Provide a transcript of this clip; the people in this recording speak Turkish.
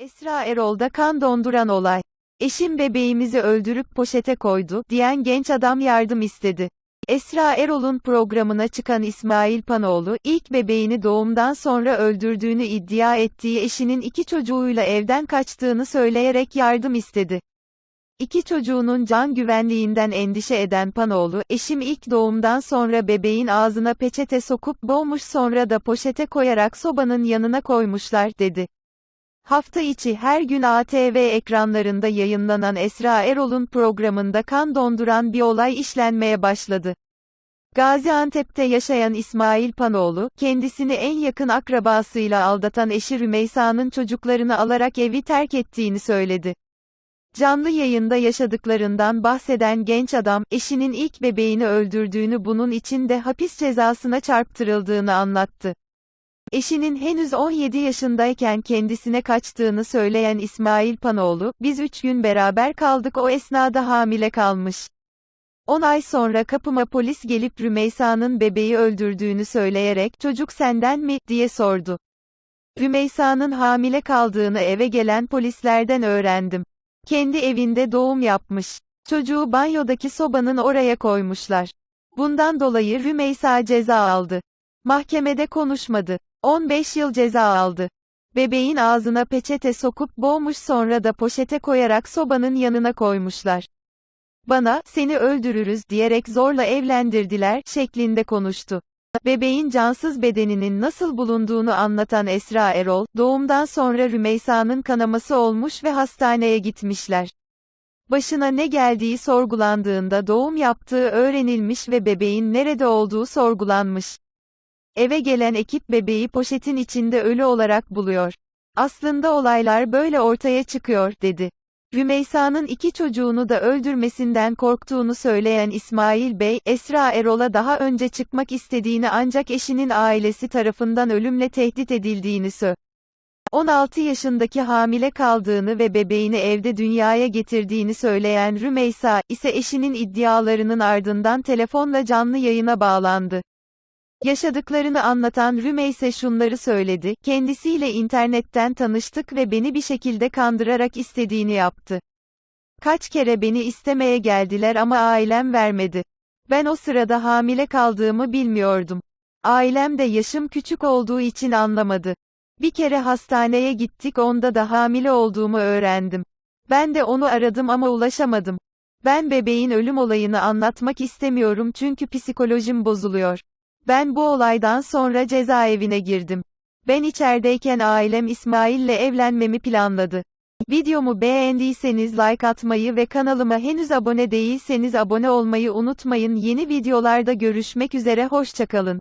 Esra Erol'da kan donduran olay. Eşim bebeğimizi öldürüp poşete koydu, diyen genç adam yardım istedi. Esra Erol'un programına çıkan İsmail Panoğlu, ilk bebeğini doğumdan sonra öldürdüğünü iddia ettiği eşinin iki çocuğuyla evden kaçtığını söyleyerek yardım istedi. İki çocuğunun can güvenliğinden endişe eden Panoğlu, eşim ilk doğumdan sonra bebeğin ağzına peçete sokup boğmuş sonra da poşete koyarak sobanın yanına koymuşlar, dedi. Hafta içi her gün ATV ekranlarında yayınlanan Esra Erol'un programında kan donduran bir olay işlenmeye başladı. Gaziantep'te yaşayan İsmail Panoğlu, kendisini en yakın akrabasıyla aldatan eşi Rümeysa'nın çocuklarını alarak evi terk ettiğini söyledi. Canlı yayında yaşadıklarından bahseden genç adam, eşinin ilk bebeğini öldürdüğünü bunun için de hapis cezasına çarptırıldığını anlattı. Eşinin henüz 17 yaşındayken kendisine kaçtığını söyleyen İsmail Panoğlu, biz 3 gün beraber kaldık o esnada hamile kalmış. 10 ay sonra kapıma polis gelip Rümeysa'nın bebeği öldürdüğünü söyleyerek çocuk senden mi, diye sordu. Rümeysa'nın hamile kaldığını eve gelen polislerden öğrendim. Kendi evinde doğum yapmış. Çocuğu banyodaki sobanın oraya koymuşlar. Bundan dolayı Rümeysa ceza aldı. Mahkemede konuşmadı. 15 yıl ceza aldı. Bebeğin ağzına peçete sokup boğmuş sonra da poşete koyarak sobanın yanına koymuşlar. Bana, seni öldürürüz diyerek zorla evlendirdiler, şeklinde konuştu. Bebeğin cansız bedeninin nasıl bulunduğunu anlatan Esra Erol, doğumdan sonra Rümeysa'nın kanaması olmuş ve hastaneye gitmişler. Başına ne geldiği sorgulandığında doğum yaptığı öğrenilmiş ve bebeğin nerede olduğu sorgulanmış. Eve gelen ekip bebeği poşetin içinde ölü olarak buluyor. Aslında olaylar böyle ortaya çıkıyor, dedi. Rümeysa'nın iki çocuğunu da öldürmesinden korktuğunu söyleyen İsmail Bey, Esra Erol'a daha önce çıkmak istediğini ancak eşinin ailesi tarafından ölümle tehdit edildiğini söyledi. 16 yaşındaki hamile kaldığını ve bebeğini evde dünyaya getirdiğini söyleyen Rümeysa, ise eşinin iddialarının ardından telefonla canlı yayına bağlandı. Yaşadıklarını anlatan Rümeyse şunları söyledi, kendisiyle internetten tanıştık ve beni bir şekilde kandırarak istediğini yaptı. Kaç kere beni istemeye geldiler ama ailem vermedi. Ben o sırada hamile kaldığımı bilmiyordum. Ailem de yaşım küçük olduğu için anlamadı. Bir kere hastaneye gittik onda da hamile olduğumu öğrendim. Ben de onu aradım ama ulaşamadım. Ben bebeğin ölüm olayını anlatmak istemiyorum çünkü psikolojim bozuluyor. Ben bu olaydan sonra cezaevine girdim. Ben içerideyken ailem İsmail'le evlenmemi planladı. Videomu beğendiyseniz like atmayı ve kanalıma henüz abone değilseniz abone olmayı unutmayın. Yeni videolarda görüşmek üzere hoşçakalın.